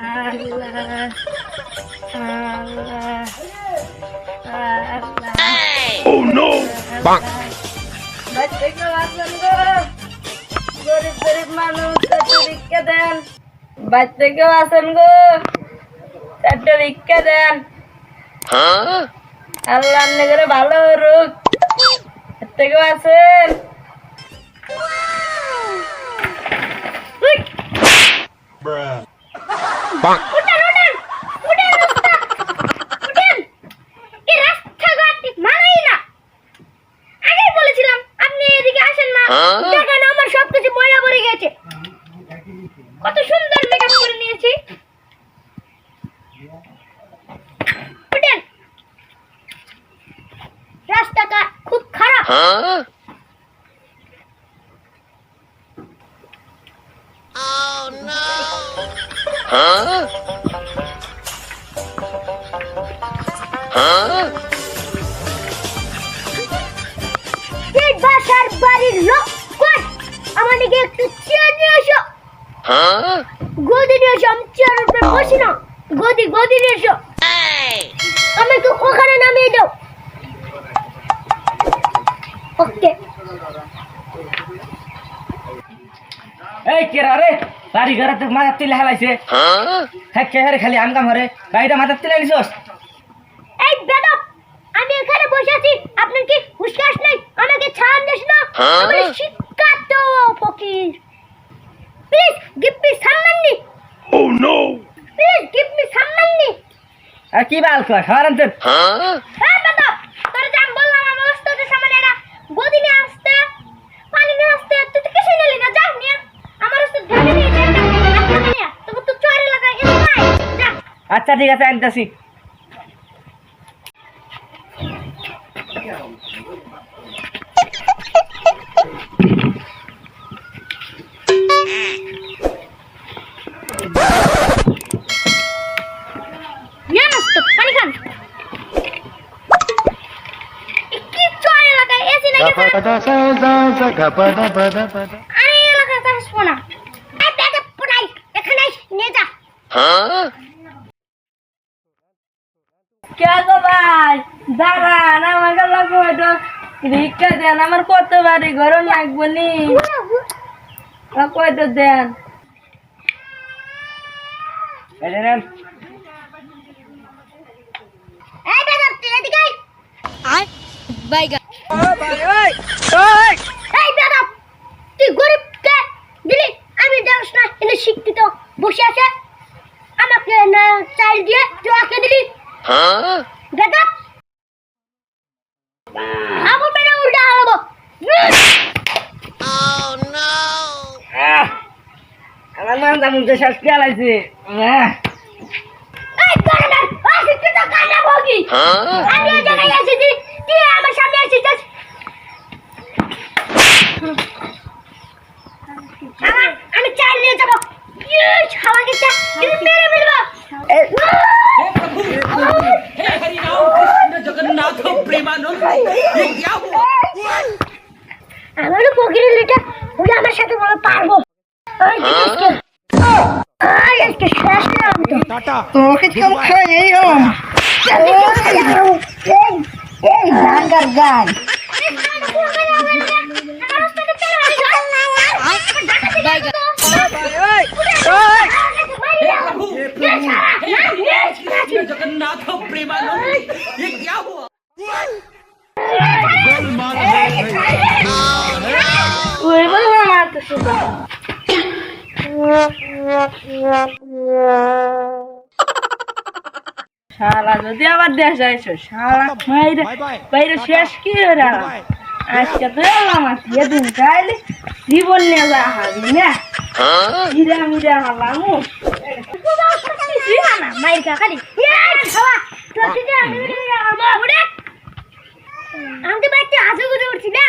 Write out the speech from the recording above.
আল্লাহ আল্লাহ আল্লাহ. বাচ্চা কেউ আছেন গো গরিব গরিব মানুষ চারটে ভিক্ষা দেন কেউ আছেন গো চারটে ভিক্ষা দেন আল্লাহ করে ভালো রুক বাচ্চা কেউ দেখেন আমার সব কিছু ময়লা পড়ে গেছে। কত সুন্দর মেকআপ করে নিয়েছি। রাস্তাটা খুব খারাপ। বাসার বাড়ির লোক কোন আমাদেরকে একটু চেয়ার নিয়ে এসো? গদি নিয়ে এসো, আমি চেয়ার উপরে বসি না। গদি গদি নিয়ে এসো। আমাকে ওখানে নামিয়ে দাও ওকে। এই কেরা রে? বাড়ি ঘরে তো মাথার তিলে হেলাইছে। Huh? হ্যাঁ কে খালি আম কাম হরে? গাড়িটা মাথার তিলে নিছস এই বেদব আমি এখানে বসে আছি। আপনার কি হুশকাশ নেই? আমাকে ছাড় দিস না। হ্যাঁ? আমার শিক্ষা তো ফকির প্লিজ গিভ মি সামনান্নি Oh no! Please give me সামনান্নি আর কি বাল কর হারান আচ্ছা ঠিক আছে আনতাছি। নিয়ে আসতো পানি খান। এ কি চর এলাকায় এসি নাকি আমি এই এলাকায় আসব না। এখানে নিয়ে যা Huh? কে গো ভাই দাঁড়ান আমাকে লাগবে তো ভিক্ষা দেন আমার কত বাড়ি ঘর লাগবো নি? কয়টা দেন? আমি জানিস না এনে শিক্ষিত বসে আছে। আমাকে না চাল দিয়ে আকে দিলি Huh? বেদব আবু মেরে উল্টা হব আহ! আমার? আমি এই জায়গায় এসেছি তুই আমার সামনে এসেছিস আমার- আমি চাল নিয়ে যাব। আমাকে চা মেরে ফেলব। আমারও পকিরের লিটা ওই আমার সাথে বলে পারব। ওই আজকে আই আজকে শেষ না আমি তো তোকে কেমন খাই শালা যদি আবার দেশ আইসো শালা বাইরে বাইরে শেষ কি হয়ে আজকে তো এলাম আজকে এদিন চাইলে জীবন নিয়ে যা হাবি না? হিরা মিরা হালামু আমি তো বাড়িতে উঠছি না?